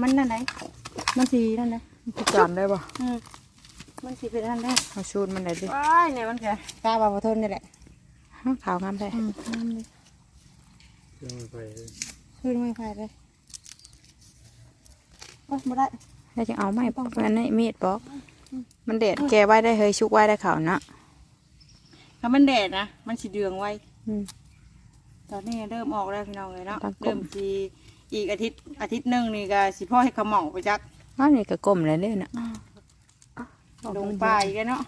มันนั่นไหนมันสีนั่นนะพี่จำได้ป่ะอืมมันสีเป็นนั่นได้มาชูดมันไหนอยดิว้ายเนี่ยมันแกกล้าบาปทนนี่แหละขาวงามได้อืมนั่นเลยยังไม่ไปขึ้นไม่ไฟเลยโอ้ยไม่ได้แล้วจะเอาไม้ปอกอันนี้มีดปอก มันเด็ดแกไว้ได้เฮ้ยชุกไว้ได้ขาวนะถ้ามันแดดนะมันสีเดืองไว้อืมตอนนี้เริ่มออกแล้วพี่น้องเลยเนาะตามกฎเริ่มสี อีกอาทิตย์อาทิตย์หนึ่งนี่ก็สิพ่อให้ขมเหมาไปจักอ้าวนี่ก็กลมเลยเนี่ยนะลงไปอีกันเนาะ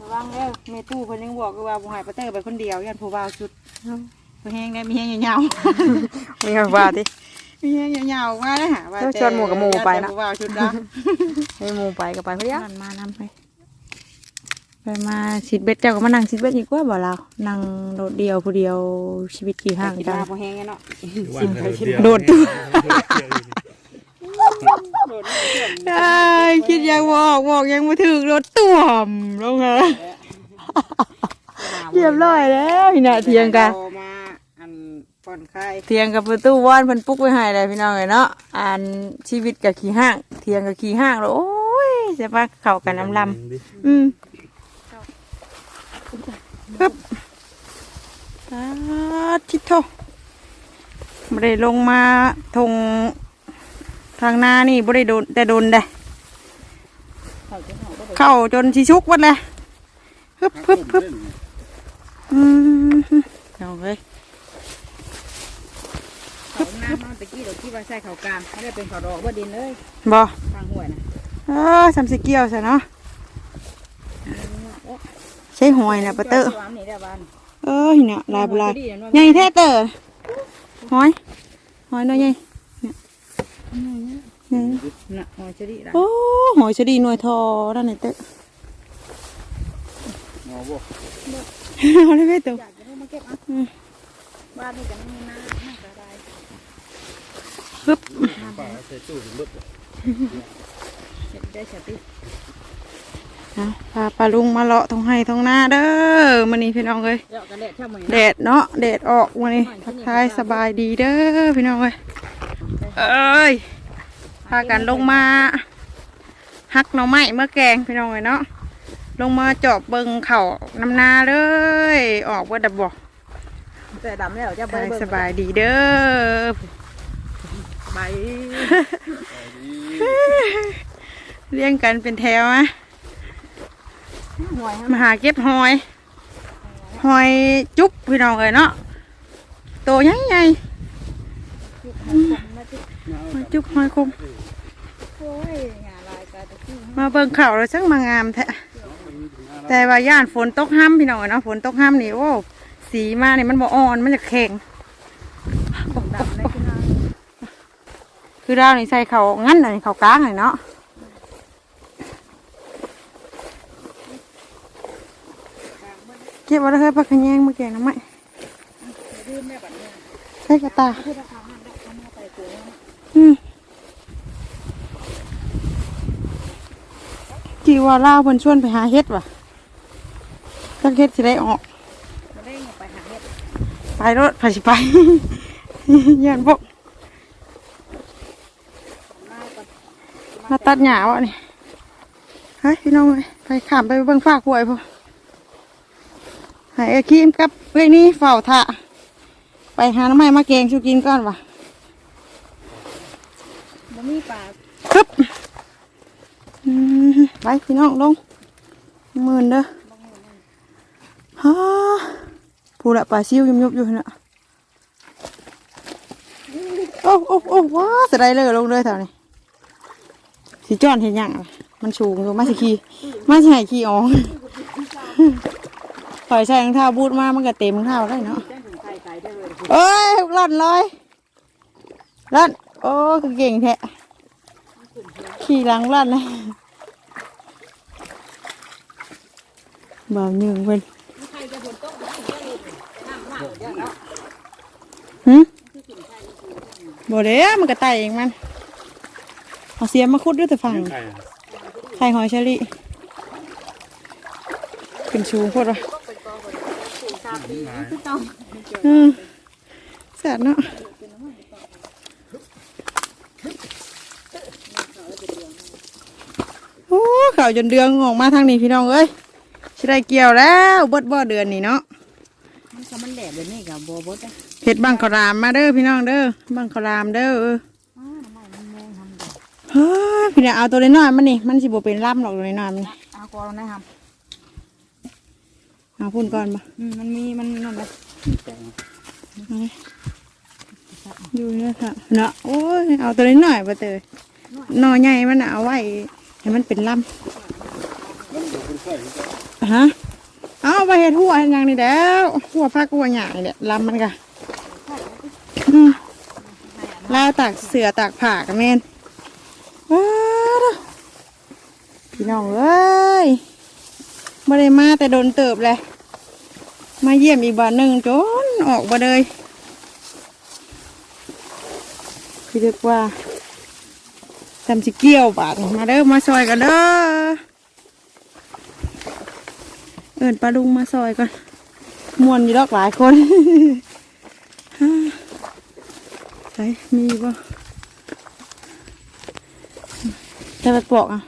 ระวังเด้อเมตู้เพิ่นยังบอกอยู่ว่าบ่ให้ปาเตอร์ไปคนเดียวยันผู้บ่าวชุดเพิ่นแฮงได้มีแฮงยาวมีคำว่าที่ๆมีแฮงยาวๆมาแล้วหาว่าแล้วชวนหมู่กับหมู่ไปนะผู้บ่าวชุดดำให้หมูไปก็ไปเพราะยังมานำไป ไปมาชิดเบ็ดเจ้าก็มานั่งชิดเบ็ดอีกว่าบ่เรานั่งโดดเดียวผู้เดียวชีวิตกี่ห้างกินจังมาบ่แฮงไงเนาะโดดตัวเอ้ยคิดยังบอกบอกยังมาถึงรถต่วมลงเหรอเรียบร้อยแล้วพี่น่ะเทียงกันโทรมาอันผ่อนคลายเทียงกับประตูว่านเพิ่นปลุ๊กไว้ให้เลยพี่น้องเลยเนาะอันชีวิตกับขี่ห้าง เทียงกับขี่ห้างแล้วโอ้ยเสียปะเข้ากันลำลำอืม ครับอาทิตโตไม่ได้ลงมาทงทางหน้านี่ไม่ได้โดนแต่โดนได้เขาจะเฮาก็เข้าจนชิชุกวัดเลยฮึบฮึบฮึบอืมเอาเลยเขาน้ำมันตะกี้เราคิดว่าใส่เขากลางไม่ได้เป็นเขาดอกบ่ดินเลยบอทางห้วยน่ะเออสามสิเกี่ยวใช่เนาะ ใช้หอยนะปะเตอร์จ้าสิวามนี่ได้บ้านเออเนี่ยลายบลายใหญ่แท้เตอร์หอย หอยหน่อยใหญ่เนี่ยใหญ่น่ะหอยเชอรี่ล่ะโอ้หอยชะดีหน่วยทอด้านไหนเตอร์งอบ่เอาเลยแม่ตัวอยากจะได้มาเก็บอะบ้านนี่จะไม่มีน้ำน่าจะได้ฮึบป่าใส่ตู้ถึงรถเสร็จได้เสร็จติ นะพาปลาลุงมาเลาะทงไห้ทงหน้าเด้อมันนี้พี่น้องเลยเดี๋ยวกันแดดช่างมันแดดเนาะแดดออกวันนี้ทักทายสบายดีเด้อพี่น้องเอ้ยเอ้ยพากันลงมาฮักหน่อไม้เมื่อแกงพี่น้องเอ้ยเนาะลงมาเจอบเบิงเข่าน้ำนาเลย ออกว่าดับบอกแต่ดำแล้วจะทายเบิ่งสบายดีเด้อใบเลี้ยงกันเป็นแถวนะ หน่วยมาหาเก็บหอย หอยจุ๊บพี่น้องเอ้ยเนาะโตใหญ่ใหญ่ๆหอยจุ๊บหอยคมโอ้ยงานลายกาตะกี้มาเบิ่งข่าวแล้วจังมางามแท้แต่ว่าย่านฝนตกห้ำพี่น้องเนาะฝนตกห้ำนี่โอ้สีมานี่มันบ่อ่อนมันจะแข็งดำเลยพี่น้องคือเรานี่ใส่เขางั้นอันนี้เขากลางเลยเนาะ ก็บไว้แล้วเฮ้ยปักขะแยงมาแกงน้ำไหมใส่กระตาอืมจีว่าเล่าวเพิ่นชวนไปหาเฮ็ดว่ะจักเฮ็ดสิได้ออกได้ไปหาเห็ดไปรถไปสิไปยันพวกมาตัดหญ้าวะนี่เฮ้ยพี่น้องเอ้ยไปขามไปเบิ่งฝากหวยพอ ให้ไอ้คีมกับเรื่องนี้เฝ้าท่าไปหาน้ำไม้มาแกงชูกินก่อนวะบ่มีปลาปึ๊บอืมไปพี่น้องลงหมื่นเด้อฮ่าพูดละปลาซิวยุบยุบๆอยู่น่ะโอ้โอ้โอ้ว้าสไลเดอร์ลงเลยแถวนี้สิจอนเห็นยังล่ะมันสูงอยู่มาสิขี่มาสิให้ขี่ออก ปล่อยใส่รองเท้าบูทมามันก็เต็มรองเท้าได้เนาะแจ้งถึงไข่ไก่ได้เลยเอ้ยร่อนเลยร่อนโอ้ก็เก่งแท้ขี่หลังร่อนเลยบ่าวหนึ่งเพิ่นไข่จะฝนตกได้เยอะเลยน้ำมากเยอะแล้วหืมบ่เด้มันก็ไต่เองมันเอาเสียมมาคุดด้วยแต่ฝั่งไข่อะไข่หอยเชอรี่ขึ้นชูโคตรวะสามปีคื อืมแสบเนาะโอ้ข่าวจนเดืองออกมาทางนี้พี่น้องเอ้ยชิไดเกี่ยวแล้วบดบ่เดือนนี่เนาะมันแดดเลยนี่กับบดเพชดบังขรามมาเด้อพี่น้องเด้อบังขรามเด้อเฮ้ยพี่เน้องเอาตัวเล็กน้อยมันนี่มันสิบเป็นล่ำหรอกตัวเล็กน้อยมันเอากอลนะครับ เอาพุ่นก่อนบ่อืมมันมีมันนั่นเลยดูเนี่ยค่ะเนาะโอ้ยเอาตัวน้อยๆบ่เตยหน่อใหญ่มันน่ะเอาไว้ให้มันเป็นล่ำฮะเอาไปเฮ็ดหัวเฮ็ดหยังนี่แล้วหัวผักหัวหญ้านี่แหละลำมันกะอืมลาวตากเสือตากผ้ากันแม่นว้าวพี่น้องเอ้ยไม่ได้มาแต่โดนเติบเลย มาเยี่ยมอีกบ้านหนึ่งจนออกมาเลยพี่เรียกว่าทำสิเกี่ยวบาทมาเด้อมาซอยกันเด้อเอินปลาลุงมาซอยก่อนมวนอยู่ดอกหลายคนใช่มีบ่แต่ไปปอกอะ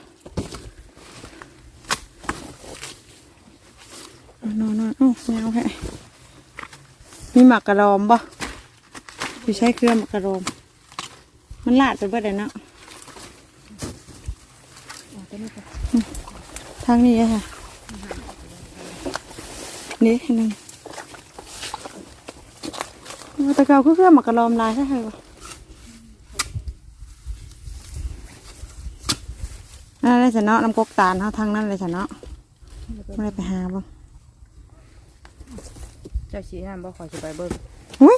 เอานอนนอนโอ้ไม่เอาแค่ มีหมักกระรอมบ่ไปใช้เครื่องหมักกระรอม มันลาดไปเบิดเลยเนาะทางนี้ค่ะ นี่หนึ่งแตะเกาคือเครื่องหมักกระรอมลายใช่ไหมวะนั่นเลยฉันเนาะน้ำกกตาลเขาทางนั้นเลยฉันเนาะไม่ได้ไปหาบ่เจ้าชี้ห้ามบ่ขอจะไปเบิ้งอุ้ย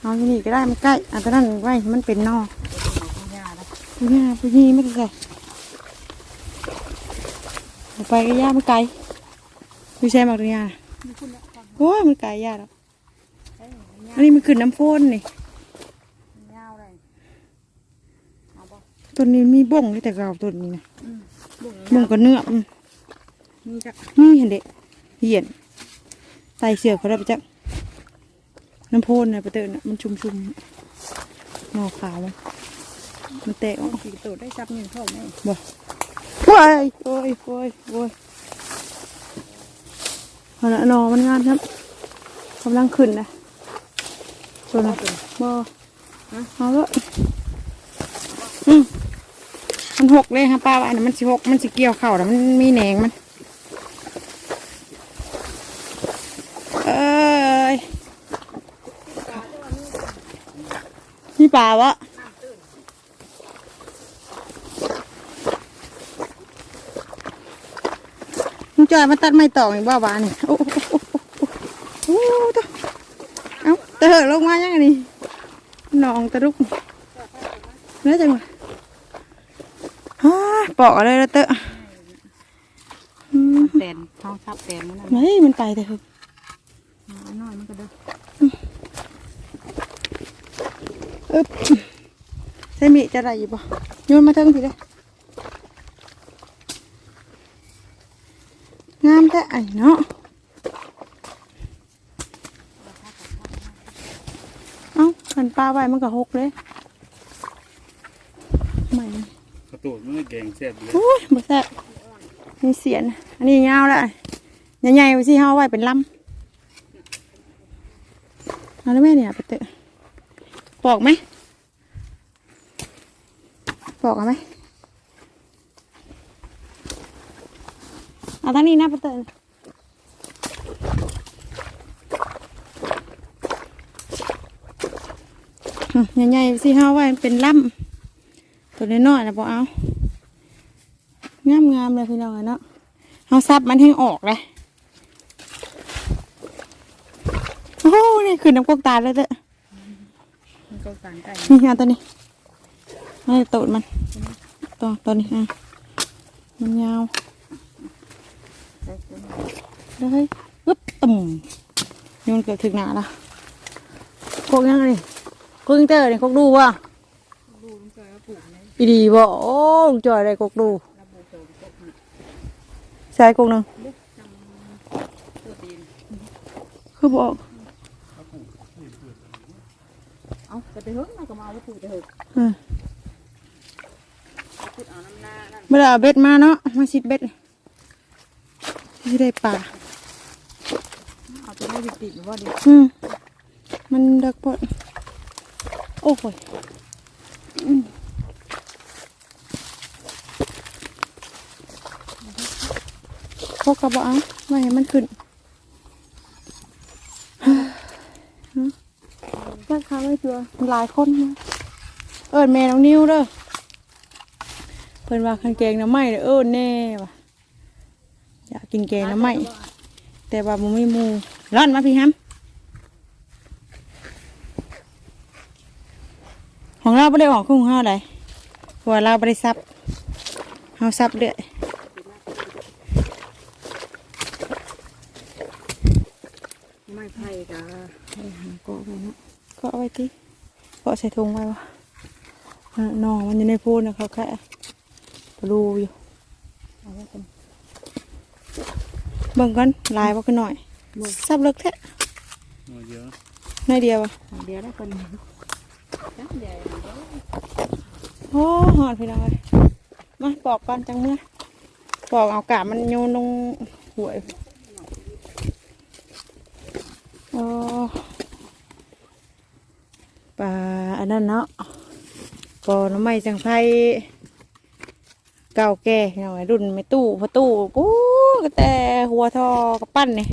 เอาที่นี่ก็ได้มันใกล้อันตอนนั้นไว้ให้มันเป็นนอกเอาหญ้าแล้วปุญญาปุญญีไม่ได้ใส่เอาไปก็ย่ามันไกลไม่ใช่หมากตุญาโอ้ยมันไกลยาแล้วอันนี้มันขึ้นน้ำโฟนนี่หญ้าเลยเอาบ่ต้นนี้มีบ่งนี่แต่เก่าต้นนี้นะบุ้งบ่งกับเนื้ออืมนี่จักนี่เห็นเด็เหียน ไตเสือกเขาได้ไปจักน้ำโพนนะประเตอน่ะมันชุ่มๆหนอขาวมันแตกออกสีตัวได้ซับหนึ่งเข้าไหมบ่โอ้ยโอ้ยโอ้ยโอ้ยเอาละหนอมันงานครับกำลังขึ้นนะส่วนนะบ่เอาละอืมมันหกเลยฮะป้าว่าอันนั้นมันสิหกมันสิเกี่ยวเข่าแล้วมันมีแหนงมัน เอ้ย นี่ปลาวะมึงจอยมาตัดไม้ตอกอีกบ้าบ้านี่โอ้โหโอ้โหโอ้โหตัวเอาเตะลงมายังไงนี่หนองตะลุกเนื้อจังวะฮ่าปอกอะไรแล้วเตะอืมแตนท้องซับแตนมันนั่นไม่มันไปแต่คือเอาน้อยมันก็เด้อ อึ๊บ ใส่มีจะได้อยู่ปะโยนมาเทิงทีเลยงามแต่ไอ้เนาะเอ้าขันปลาไว้มันก็หกเลยใหม่กระตูดมันก็แกงแซ่บเลยโอ้ยบ่แซ่บมีเสียน อันนี้ยาวแล้วใหญ่ๆไว้สิเฮาไว้เป็นลำเอาแล้วแม่เนี่ยไปเตะปอกไหมป อกเอาไหมเอาทางนี้นะไปเตะอืมใหญ่ๆไว้สิเฮาไว้เป็นลำตัวน้อยๆนะบ่เอางามงามๆเลยพี่น้องเอ้ยเนาะเอาซับมันให้ออกเลยโอ้โหนี่คือน้ำกกตาเลยเด้อมันก็สั่งไก่นี่เอาตัวนี้ ไม่ตูดมันตัวตัวนี้อะมันยาวได้ตัวนี้เลยอึ๊บตุ่มโยนเกือบถึงหนาละโคกยังไงโคกอินเตอร์นี่โคกดูวะดูมันก็ปลูกในอีดีบ่โอ้ลุงจอยได้โคกดูระบบโตกบนี่ใส่โคกหนึ่งตัวดินคือบอกเอาแต่ไปเฮิงมันก็มาเอาไปปลูกแต่เฮิงอืม พูด เอาน้ำหน้านั่นเมื่อเอาเบ็ดมาเนาะมาชิดเบ็ดที่ได้ป่าเอาตัวนี้ติดๆหรือว่าดิอืมมันดักปดโอ้โหยอืมพวกกระบอกเอาไม่ให้มันขึ้นจักเขาไว้ตัวหลายคนนะเอิญแม่น้องนิ้วเด้อ เพิ่นว่าคันแกงน้ำไหม้เด้อเอิญแน่ว่ะอยากกินแกงน้ำไหม้แต่ว่ามันไม่มูร้อนมาพี่ฮัมของเราไม่ได้ออกของเราได้เพราะว่าเราไม่ได้ซับเราซับเรื่อยไม่ไผ่กะให้หาก็ไปเนาะก็เอาไว้ที่ก็ใส่ถุงไว้วะเออน้องมันอยู่ในพูนนะเขาแค่ รูอยู่เอาไว้กันเบิ่งกันลายว่าขึ้นหน่อยซับเลิกแท้น้อยเยอะน้อยเดียวอะเอเดียวได้คนจังเดี๋ยวโอ้หอดพี่น้อยมาปอกก่อนจังเมื่อปอกเอากาบมันโยนลงหวยโอ้ปลาอันนั้นเนาะปอน้ำไม้จังไพ เก่าแก่หน่อยรุ่นไม่ตู้พอตู้ปู๊ก็แต่หัวทอกระปั้นนี่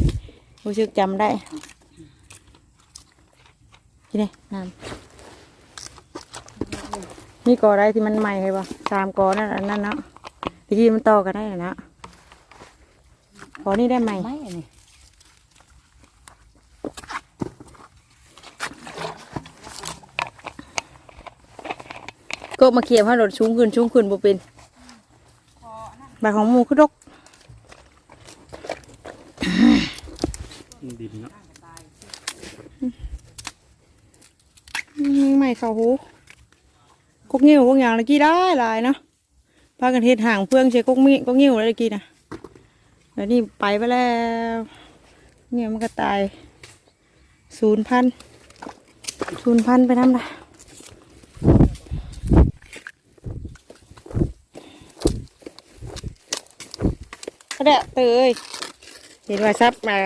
รู้สึกจำได้ที่นี่น้ำนี่กอได้ที่มันใหม่เลยปะสามกอนั่นอันนั้นเนาะตะกี้มันต่อกันได้เลยนะกอนี่ได้ไหมไม่นี่ก็มาเขียบให้รถชุ่งขึ้นชุ่งขึ้นบ่เป็น บาของหมูคือดกดินเนาะอืมไม่เข้าหูกกงิ้วกกอย่างตะกี้ได้หลายเนาะพากันเฮ็ดห่างเพื่องใช้กกมีกกงิ้วแล้วตะกี้นะแล้วนี่ไปไปแล้วเนี่ยมันก็ตายศูนย์พันศูนย์พันไปทำ ไรก็ได้เตยเห็นว่าซับมา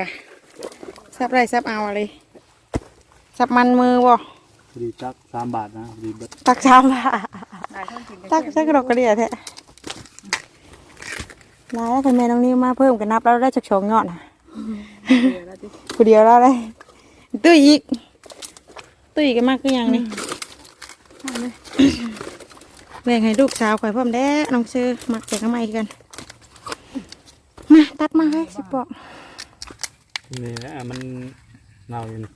ซับไรซับเอาอะไรซับมันมือบ่พอดีจักสามบาทนะพอดีเบิดตักชามละหลายคนกินตักใส่กระดกกระเดียแท้ลายแล้วคันแม่น้องนี่มาเพิ่มกันนับแล้วได้จากสองยอดนะเดี๋ยวแล้วดิกูเดียวแล้วเลยตุ้ยอีกตุ้ยอีกกันมากคือหยังนี่แบ่งให้ลูกสาวข่อยพร้อมแด้น้องซื้อมักแจกน้ำไม้กัน มาตัดมาให้สิปอกนี่แหละมันเน่าอยู่นี่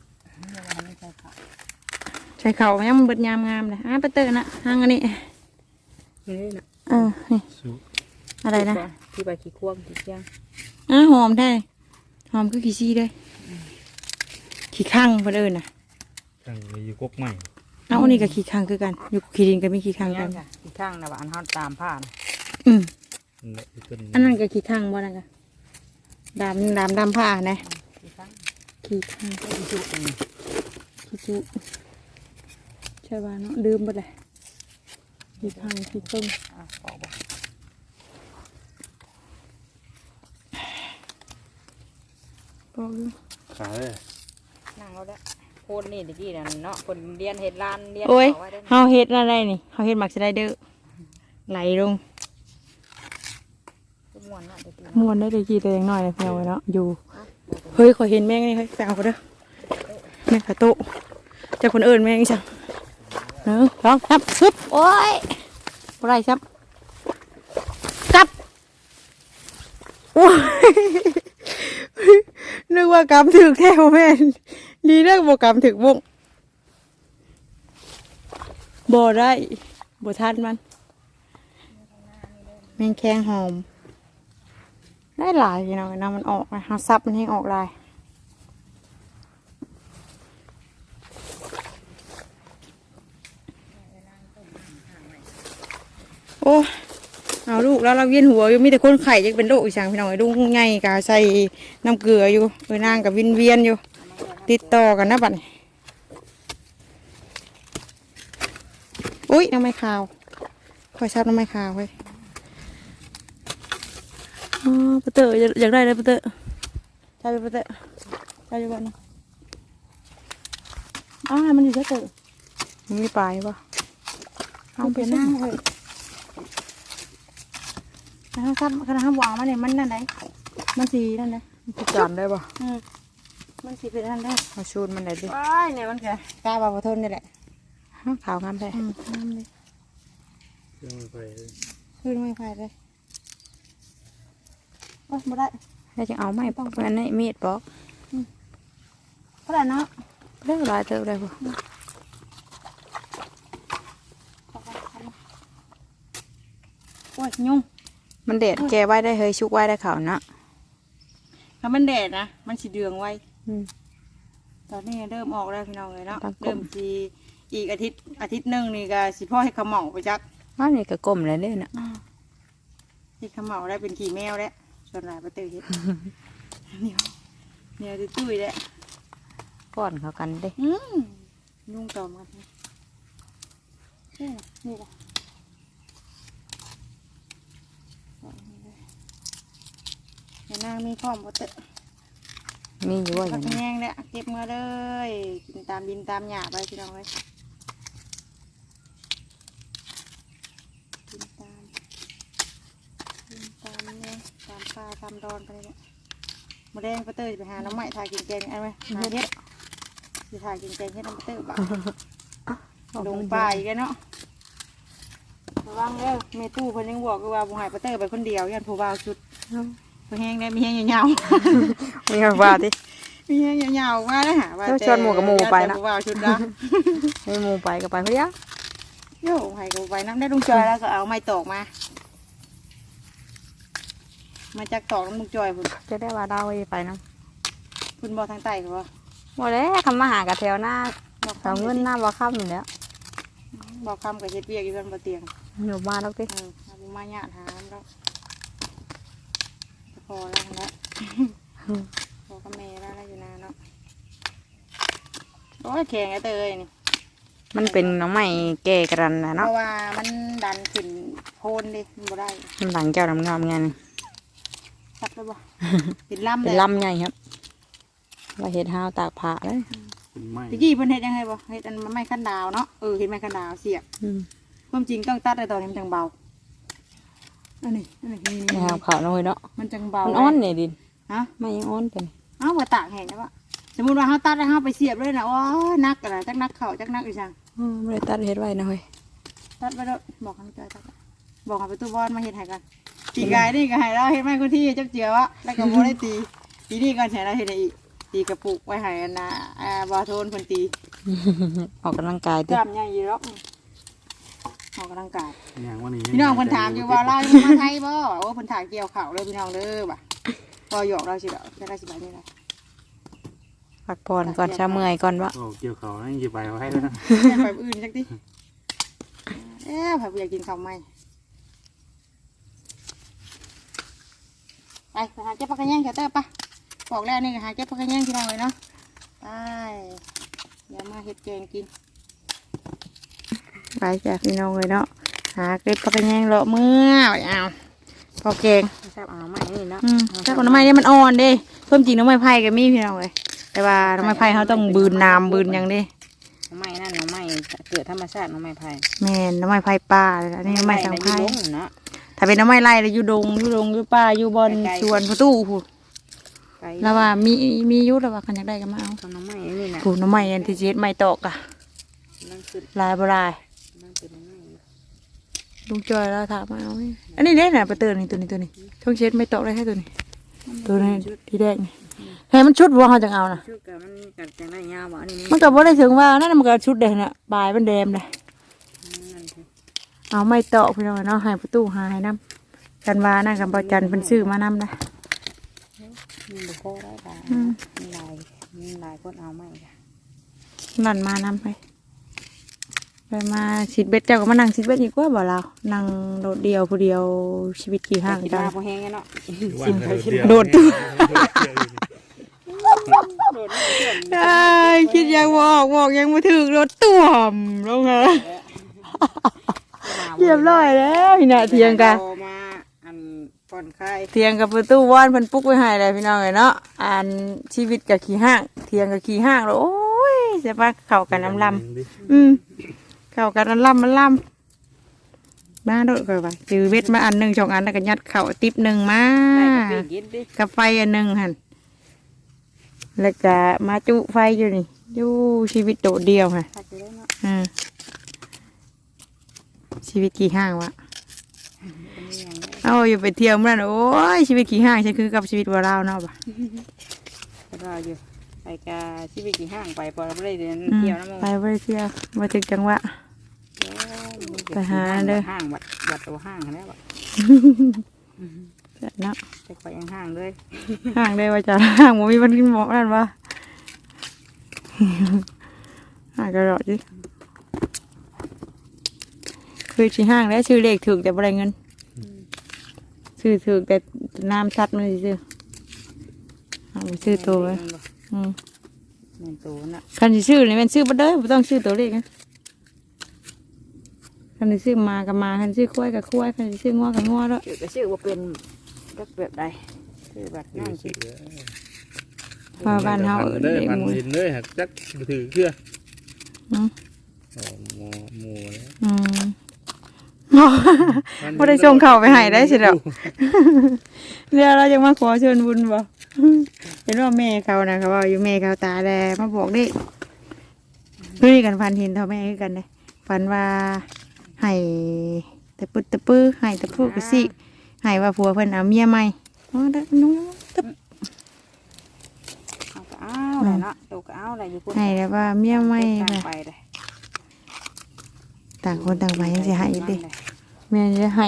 ใส่เข่ายังมันเบิดยามงามเลยอะไปเตอร์นะห้างอันนี้นี่นะเออนี่สู้อะไรนะที่ใบขี้ควงขี้เจียงอะหอมได้หอมคือขี้ซี่ด้วยขี้ข้างเพื่นเอิญนะตั้งไว้อยู่กกใหม่เอาอันนี้กับขี้ข้างคือกัน อยู่ขี้ดินก็มีขี้ข้างยักังนค่ะอีกข้างนะว่าอันเฮาตามผ่านอืม นั่นแหละที่เป็นอันนั้นก็ขี้ข้างบ่นั่นก็ดำดำดำผ้านะอีกข้างขี้ข้างอีกจุดหนึ่งขี้จุใช่ป่ะเนาะลืมไปเลยขี้ข้างขี้ต้มอะบอกบอกบอกอยู่ขายเลยนั่งเอาได้โคนนี่ตะกี้นั่นเนาะคนเรียนเฮ็ดร้านเรียนโอ้ยเาไว้ได้เฮาเฮ็ดอะไรนี่เฮาเฮ็ดหมักสไลเดอร์ไหลลงทุกม่ วนเนาะตะกี้ม้วนได้ตะกี้ตัวเองหน่อยเลยเพียวไว้เนาะอยู่ เฮ้ยขอยเห็นแมงนี่เฮ้ยไปเอาไปเด้อแมงกระโตะจากคนอื่นแมงอีสังเนาะลองครับซึบโอ้ยบ่ไรครับกับโอ้ยนึกว่ากำถึกแท้แม่นดีเรื่องบ่กำถึกวงบ่ได้บ่ทันมัน แมงแคงหอม ได้หลายพี่น้องนะมันออกนะฮะซับมันให้ออกลายโอ้เอาลูกแล้วเราเวียนหัวอยู่มีแต่คนไข่ยังเป็นโรคอีกอย่างพี่น้องไอ้ลูกไงกาใส่น้ำเกลืออยู่เออนางกับวินเวียนอยู่ ติดต่อกันนะบัดนี้อุ้ยน้ำไม้ขาวคอยซับน้ำไม้ขาวไว้ อ๋อปะเตออยากอยากได้เลยปะเตอใช่ปะเตอใช่ปะนะอ้าวมันอยู่ใช่เตอมันมีปลายปะเอาไปนั่งเลยนะครับคณะวางมาเนี่ยมันนั่นไหนมันสีนั่นไหนมันจำได้ปะอืมมันสีเป็นนั่นได้เอาชูนมันได้ดิว้ายเนี่ยมันแก่กล้าบาปทนนี่แหละขาวงามแท้อืมน้ำเลยเครื่องไฟเลยขึ้นไม่ไฟเลยโอ้ยไม่ได้ให้จังเอาไม้ปอกอันนี้มีดปอกเท่าไหร่เนาะเรื่องลายเติบได้ปะโอ้ยยุ่งมันเด็ดแกไว้ได้เฮยชุกไว้ได้ขาวนะถ้ามันแดดนะมันสีเดืองไว้อืมตอนนี้เริ่มออกแล้วพี่น้องเลยเนาะตามกฎเริ่มสีอีกอาทิตย์อาทิตย์หนึ่งนี่ก็สิพ่อให้ขมเหมาไปจักอันนี้ก็กลมเลยเนี่ยนะที่ขมเหมาได้เป็นขี่แมวแล้ว ส่วนหลายประตือเฮ็ดเหนียวเหนียวตุ้ยๆแล้วก้อนเขากันเด้อืมยุ่งจอมกันนี่นี่แหละนี่แหละเอานี่เลยเดี๋ยวนางมีพร้อมบ่เตะมีอยู่ว่าอพัย่ากงนี้แยงเนี่ยเก็บมาเลยกินตามดินตามหญ้าไปพี่น้องเลยกินตามกินตามเนี่ย ตามป่าตามดอนไปเลยเนี่ยมาแดงปะเตยไปหาน้องใหม่ถ่ายกินแกงเอาไหมหาเฮ็ดสิถ่ายกินแกงเฮ็ดน้ำปะเตยบ้าลงป่าอีกแล้วเนาะระวังเด้อเมตู้เพิ่นยังบอกอยู่ว่าบ่ใหายปะเตอร์ไปคนเดียวยันผู้บ่าวชุดเพิ่นแห้งได้มีแห้งยาวมีคำว่าดิๆมีแห้งยาวๆมาแล้วหาว่าเจ้าชวนหมู่กับหมู่ไปนะแต่ผู้บ่าวชุดนะให้หมูไปก็ไปเพื่อโย่ให้กูไปน้ำได้ลุงจอยแล้วก็เอาไม้ตอกมา มาจากตอกน้ำลุงจอยพุ่นจะได้ว่าเราไปนะพุ่นบ่ทางใต้เขาบ่หมดแล้วคำมาหากระแถวหน้าบอกแถวเงินหน้าบ่ค่ำอยู่แล้วบอกคำกับเฮ็ดเวียกอยู่กันบ่เตียงอยู่มาแล้วติเออเอาบุมาญาติหามแล้วพอแล้วนะพอกับแม่แล้วแล้วอยู่นานเนาะโอ้ยแข็งไอ้เตยนี่ มันเป็นหน้องใหม่แก่กระดันนะเพเนาะราะว่ามันดันขึ้นโพนดิมันบ่ได้มันหลังเจ้าดำงามงาน ซับได้บ่เป็นลำเป็เลนยลำใหญ่ครับว่าเห็ดห้าวตากผ้าเลยเป็นไม้ตะกี้เพิ่นเฮ็ดยังไงบ่เฮ็ดอันไม้คันดาวเนาะเออเฮ็ดไม้คันดาวเสียบอืมความจริงต้องตัดในตอนนี้มันจังเบาอันนี้อันนี้นี่ไม่เอาเขาน้อยเนาะมันจังเบามันอ่อนเนี่ยดินฮะ ไม่ยังอ่อนเป็นเอ้าบ่ตากแห้งนะวะสมมุติว่าเฮาตัดแล้วเฮาไปเสียบเลยนะโอ้ยนักอะไรจักนักเข้าจักนักอีจังอืมไม่ได้ตัดเห็ดไว้นะเฮ้ยตัดไปแล้วบอกให้จอยตัด บอกให้ไปตู้บอลมาเฮ็ดให้กันตีกายนี่ก็ให้เราเฮ็ดไม้คนที่จับเจือวะแล้วก็บ่ได้ตีตีนี่ก่อนให้เราเฮ็ดให้อีกตีกระปุกไว้ให้อันน่ะอ่าบ่โทนเพิ่นตีออกกำลังกายกติล้ามใหญ่อยู่หรอกออกกำลังกายอย่างวันนี้พี่น้องเพิ่นถามอยู่ว่าเราอยู่มาไทยบ่โอ้เพิ่นถามเกี่ยวข้าวเลยพี่น้องเด้อบ่ะบ่หยอกเราสิดอกจะได้สิบาทนี่ล่ะพักผ่อนก่อนชาเมื่อยก่อนวะโอ้เกี่ยวเขานั่นหยิบไปเอาให้แล้วนะแม่ไปอื่นจักดิเอ๊ะไผบ่อยากกินข้าวไหม ไปไปหาเจ็บปากกระแยงเถอะเต้อปะบอกแล้วนี่ก็หาเจ็บปากกระแยงพี่น้องเลยเนาะไปเดี๋ยวมาเฮ็ดแกงกิน ไปจ้ะพี่น้องเลยเนาะหาเกล็ดปลากระแยงเลาะเมื่อไปเอาพอเกงชอบเอาหน่อไม้นี่เนาะอืมถ้าคนน้ำไม้เนี่ยมันอ่อนเด้เพิ่มจริงน้ำไม้ไผ่ก็มีพี่น้องเลยแต่ว่าน้ำไม้ไผ่เขาต้องบืนน้ำบืนหยังเด้หน่อไม้นั่นหน่อไม้เกิดธรรมชาติหน่อไม้ไผ่แม่นน้ำไม้ไผ่ป่าอันนี้น้ำไม้สังไผ่ในยุงเนาะ ถ้าเป็นน้ำไม้ไร่แล้วอยู่ดงอยู่ดงอยู่ป่าอยู่บอนไกลๆสวนประตูพูนไก่แล้วว่ามีมีอยุแล้วว่าคันอยากได้ก็มาเอาหน่อไม้นี่น่ะผูน้ำไม้อันที่เจ็ดไม้ตอกอะนั่งขึ้นลายบ่ลายนั่งเป็นหน่อไม้ลุงจอยเราถามมาเอานี่อันนี้เด้น่ะประเตือนนี่ตัวนี้ตัวนี้ช่องเช็ดไม่ตอกได้ให้ตัวนี้ ตัวนี้ที่แดงนี่ให้มันชุดวัวเขาจังเอานะชุดกับมันกัดจังได้ยาวบ่อันนี้มันก็บ่ได้ถึงว่านั่นมันก็ชุดเด่นน่ะปลายมันแดมเลยนั่นคือ เอาไม่ตอกพี่น้องเนาะให้ประตูหายน้ำกันว่านั่นกับประจันเป็นซื้อมานำนะมันบุกโก้ได้ค่ะอืมมันลายมันลายคนเอาไม้ค่ะนั่นมานำไปไปมาสิดเบ็ดเจ้าก็มานั่งสิดเบ็ดดีกว่าบ่เรานั่งโดดเดียวผู้เดียวชีวิตกี่ห้างกินกันมาพอแห้งเนาะวันเดียวโดดตัวคิดยังบอกบอกยังมาถึงรถต่วมลงเหรอ เรียบร้อยแล้วพี่นาเทียงกันโตมาอันผ่อนคลายเทียงกับประตูว่านเพิ่นปลุกไว้ให้เลยพี่น้องเอ้ยเนาะอ่านชีวิตกับขี้ห้าง เทียงกับขี้ห้างแล้วโอ้ยจะมาเข้ากันน้ำลำอืมเข้ากันน้ำลำมันลำมาโดดก่อนว่าจือเวทมาอันหนึ่งสองอันแล้วก็ยัดเข่าติ๊บหนึ่งมาได้กับปีกินดิกับไฟอันหนึ่งหันแล้วก็มาจุไฟอยู่นี่อยู่ชีวิตโดดเดียวค่ะ พักอยู่แล้วเนาะ อ่า ชีวิตกี่ห้างวะเป็นอย่างไรเอาอยู่ไปเที่ยวเมื่อนั้นโอ้ยชีวิตกี่ห้างฉันคือกับชีวิตวัวเราเนาะปะก็รออยู่ไปกาชีวิตกี่ห้างไปพอเราไม่ได้เดินอืมเที่ยวนะมึงไปไปเที่ยวมาถึงจังหวะไปหาเด้อห้างวัดวัดตัวห้างแล้วบัดเสร็จเนาะแต่ก็ยังห้างเลยห้างได้ว่าจะห้างหมูมีมันกินหมอกนั่นวะห้างกระโดดดิ คือชื่อห้างแล้วชื่อเลขถูกแต่บ่ได้เงินชื่อถูกแต่น้ำชัดมันซื่อๆเอาไปชื่อตัวไว้อืมเงินตัวน่ะคันสิชื่อนี่แมันชื่อบ่ได้บ่ต้องชื่อตัวเลขนะคันสิชื่อมากับมาคันชื่อควายกับควายคันสิชื่องัวกับงัวแล้วชื่อก็ชื่อว่าเป็นก็แบบใดคือแบบนั่นสิพอบ้านเฮาเอิ้นเด้อเลขพันหมูหินเลยหักจักบ่ถือเครืออืมโอ้หมูหมูแล้วอืม บ่ได้ส่งเข้าไปให้ได้สิดอกเดี๋ยวเราจะมาขอเชิญบุญบ่เห็นว่าแม่เขานะเขาว่าอยู่แม่เขาตายแล้วมาบอกดิเพื่อนกันฟันหินเท่าแม่คือกันเลยฟันว่าให้ตะปึ๊ดตะปื้อให้ตะปื้อกระสิให้ว่าผัวเพิ่นเอาเมียใหม่อ๋อเด้อนุ่งตึ๊บเอาก็เอาแหละเนาะตัวก็เอาแหละอยู่คนให้แล้วว่าเมียใหม่ต่างค่ะไปเลยต่างคนต่างไปยังสิให้อยู่ดิ แม่จะให้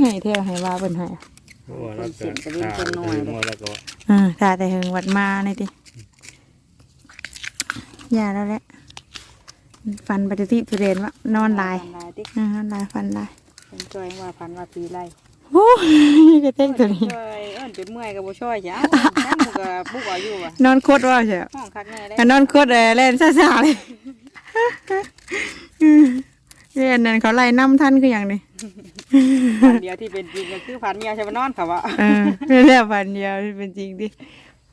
ให้เท่าให้ว่าเพิ่นให้เพราะว่าเราก็ขาดไปหมดแล้วก็อ่าถ้าแต่หึงวัดมาในอยติอย่าแล้วแหละฟันปฏิทิทุเรนวะนอนลายลายติ๊กอ่านอนลายฟันลายเป็นช่วยว่าพันว่าปีไรโอ้ยกระเต้งตัวนี้ช่วยเอิ้นจนเมื่อยกับบ่ช่วยจ้ะนั่นมันก็บุกเอาอยู่ว่ะนอนโคตรว่าเชียวห้องคักแน่ได้อันนอนโคตรเลยเล่นซ่าๆเลย เล่นนั่นเขาไล่น้ำท่านคืออย่างนี้พันเดียวที่เป็นจริงก็คือพันเมียใช่ไหมนอนค่ะวะเออไม่ใช่ฟันเดียวที่เป็นจริงดิ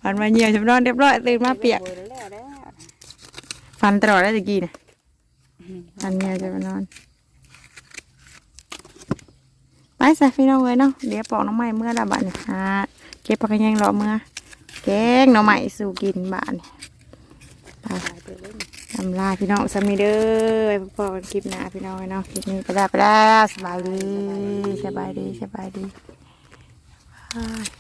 ฟันมาเหี่ยวฉันนอนเรียบร้อยตื่นมาเปียกแล้วแล้วฟันตลอดได้ตะกี้นะฟันเหี่ยวจะมานอนไปใส่พี่น้องเลยเนาะเดี๋ยวปอกน้องใหม่เมื่อละบาทนี่ฮะเก็บผักกระเยังรอเมื่อแกงหน้องใหม่สู่กินบาทนี่ไปตายไปเลย ทำลาพี่น้องสามีเด้อไปพบกันคลิปหน้าพี่น้องเนาะคลิปนี้ไปแล้วไปแล้วสบายดีสบายดีสบายดีบาย